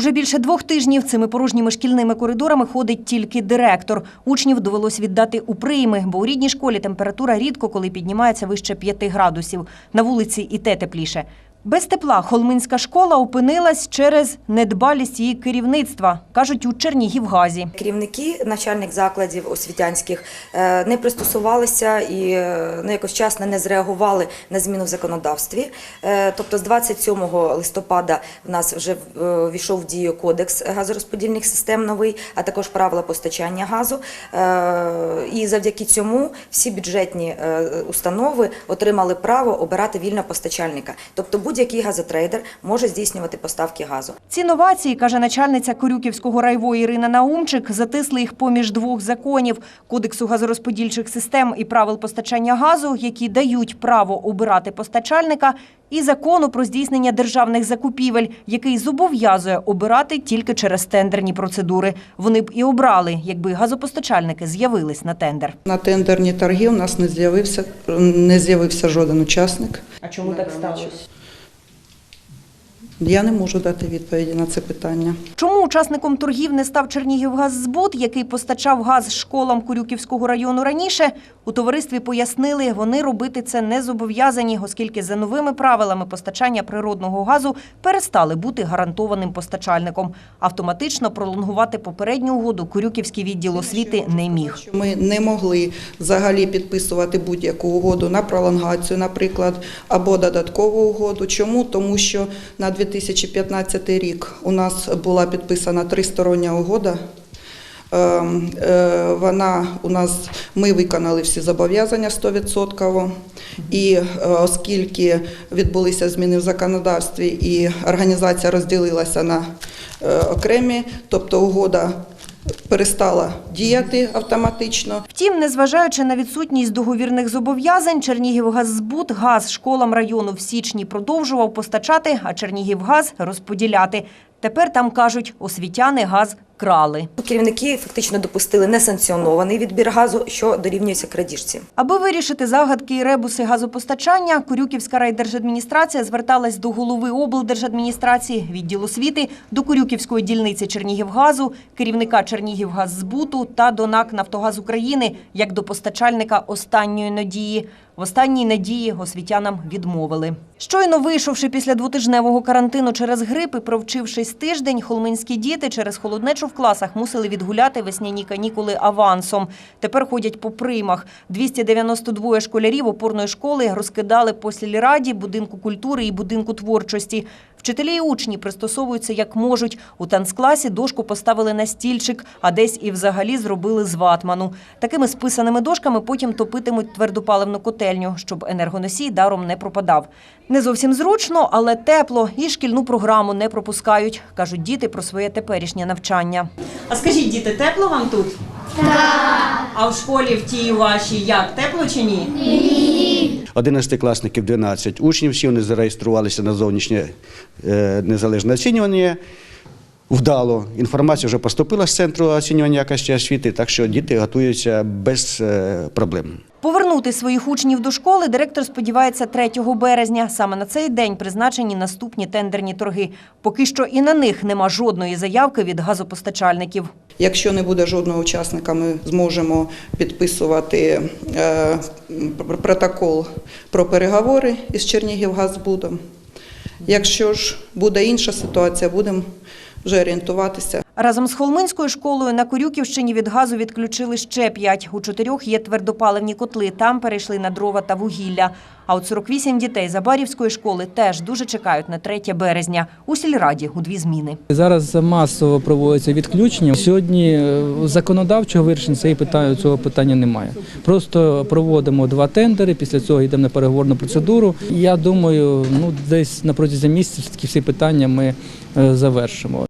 Уже більше двох тижнів цими порожніми шкільними коридорами ходить тільки директор. Учнів довелось віддати у прийми, бо у рідній школі температура рідко коли піднімається вище 5 градусів. На вулиці і те тепліше. Без тепла Холминська школа опинилась через недбалість її керівництва, кажуть у Чернігівгазі. Керівники навчальних закладів освітянських е, не пристосувалися і е, ну, якось вчасно не зреагували на зміну в законодавстві. Е, Тобто з 27 листопада в нас вже війшов в дію кодекс газорозподільних систем новий, а також правила постачання газу. І завдяки цьому всі бюджетні установи отримали право обирати вільного постачальника. Тобто будь-який газотрейдер може здійснювати поставки газу. Ці новації, каже начальниця Корюківського райву Ірина Наумчик, затисли їх поміж двох законів – Кодексу газорозподільчих систем і правил постачання газу, які дають право обирати постачальника, і закону про здійснення державних закупівель, який зобов'язує обирати тільки через тендерні процедури. Вони б і обрали, якби газопостачальники з'явились на тендер. На тендерні торги у нас не з'явився не з'явився жоден учасник. А чому так сталося? Я не можу дати відповіді на це питання. Чому учасником торгів не став Чернігівгаззбут, який постачав газ школам Курюківського району раніше? У товаристві пояснили, вони робити це не зобов'язані, оскільки за новими правилами постачання природного газу перестали бути гарантованим постачальником. Автоматично пролонгувати попередню угоду Курюківський відділ освіти не міг. Ми не могли взагалі підписувати будь-яку угоду на пролонгацію, наприклад, або додаткову угоду. Чому? Тому що на 2015 рік у нас була підписана тристороння угода. Ем, е, Вона у нас ми виконали всі зобов'язання 100%. І е, оскільки відбулися зміни в законодавстві і організація розділилася на е, окремі, тобто угода перестала діяти автоматично. Втім, незважаючи на відсутність договірних зобов'язань, Чернігівгаззбут газ школам району в січні продовжував постачати, а Чернігівгаз розподіляти. Тепер там кажуть, освітяни газ крали. Керівники фактично допустили несанкціонований відбір газу, що дорівнюється крадіжці. Аби вирішити загадки і ребуси газопостачання, Курюківська райдержадміністрація зверталась до голови облдержадміністрації, відділу освіти, до Курюківської дільниці Чернігівгазу, керівника Чернігівгаззбуту та до НАК «Нафтогаз України як до постачальника останньої надії. В останній надії освітянам відмовили. Щойно вийшовши після двотижневого карантину через грип і провчившись тиждень, холминські діти через холоднечу в класах мусили відгуляти весняні канікули авансом. Тепер ходять по приймах. 292 школярів опорної школи розкидали по сільраді, будинку культури і будинку творчості. Вчителі і учні пристосовуються як можуть. У танцкласі дошку поставили на стільчик, а десь і взагалі зробили з ватману. Такими списаними дошками потім топитимуть твердопаливну котельню, щоб енергоносій даром не пропадав. Не зовсім зручно, але тепло і шкільну програму не пропускають, кажуть діти про своє теперішнє навчання. А скажіть, діти, тепло вам тут? Так. А в школі в тій вашій як тепло чи ні? 11 12 учнів, всі вони зареєструвалися на зовнішнє е, незалежне оцінювання. Вдало. Інформація вже поступила з центру оцінювання якості освіти, так що діти готуються без е, проблем. Повернути своїх учнів до школи директор сподівається 3 березня. Саме на цей день призначені наступні тендерні торги. Поки що і на них нема жодної заявки від газопостачальників. Якщо не буде жодного учасника, ми зможемо підписувати е, протокол про переговори із Чернігівгазбудом. Якщо ж буде інша ситуація, будемо вже орієнтуватися. Разом з Холминською школою на Корюківщині від газу відключили ще п'ять. У чотирьох є твердопаливні котли. Там перейшли на дрова та вугілля. А от 48 дітей Забарівської школи теж дуже чекають на 3 березня. У сільраді у дві зміни. Зараз масово проводяться відключення. Сьогодні е, законодавчого вирішення цієї питання цього питання немає. Просто проводимо два тендери. Після цього йдемо на переговорну процедуру. Я думаю, ну десь на протязі місяця всі питання ми е, завершимо.